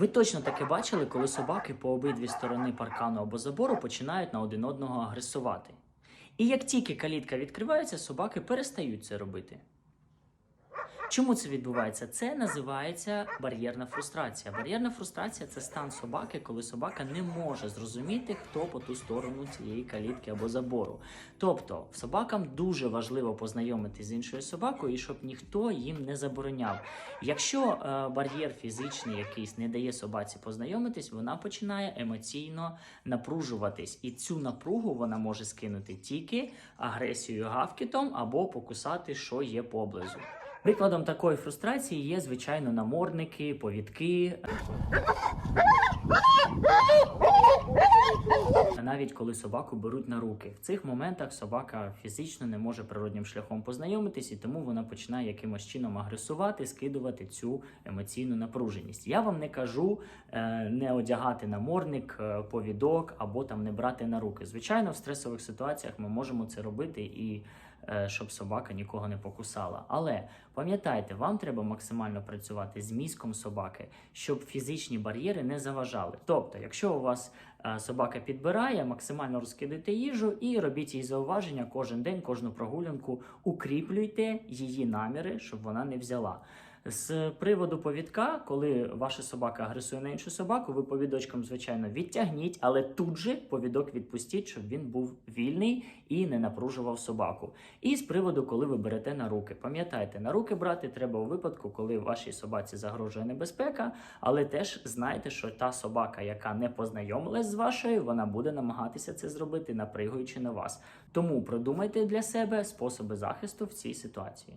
Ви точно таке бачили, коли собаки по обидві сторони паркану або забору починають на один одного агресувати. І як тільки калітка відкривається, собаки перестають це робити. Чому це відбувається? Це називається бар'єрна фрустрація. Бар'єрна фрустрація це стан собаки, коли собака не може зрозуміти, хто по ту сторону цієї калітки або забору. Тобто, собакам дуже важливо познайомитися з іншою собакою, і щоб ніхто їм не забороняв. Якщо е, бар'єр фізичний якийсь не дає собаці познайомитись, вона починає емоційно напружуватись, і цю напругу вона може скинути тільки агресією гавкітом або покусати, що є поблизу. Прикладом такої фрустрації є, звичайно, намордники, повідки. Навіть коли собаку беруть на руки. В цих моментах собака фізично не може природнім шляхом познайомитись, і тому вона починає якимось чином агресувати, скидувати цю емоційну напруженість. Я вам не кажу е, не одягати намордник, е, повідок або там не брати на руки. Звичайно, в стресових ситуаціях ми можемо це робити і е, щоб собака нікого не покусала. Але пам'ятайте, вам треба максимально працювати з мізком собаки, щоб фізичні бар'єри не заважали. Тобто, якщо у вас собака підбирає, максимально розкидайте їжу і робіть їй зауваження кожен день, кожну прогулянку, укріплюйте її наміри, щоб вона не взяла. З приводу повідка, коли ваша собака агресує на іншу собаку, ви повідочком, звичайно, відтягніть, але тут же повідок відпустіть, щоб він був вільний і не напружував собаку. І з приводу, коли ви берете на руки, пам'ятайте, на руки брати треба у випадку, коли вашій собаці загрожує небезпека, але теж знайте, що та собака, яка не познайомилась з вашою, вона буде намагатися це зробити, напригуючи на вас. Тому продумайте для себе способи захисту в цій ситуації.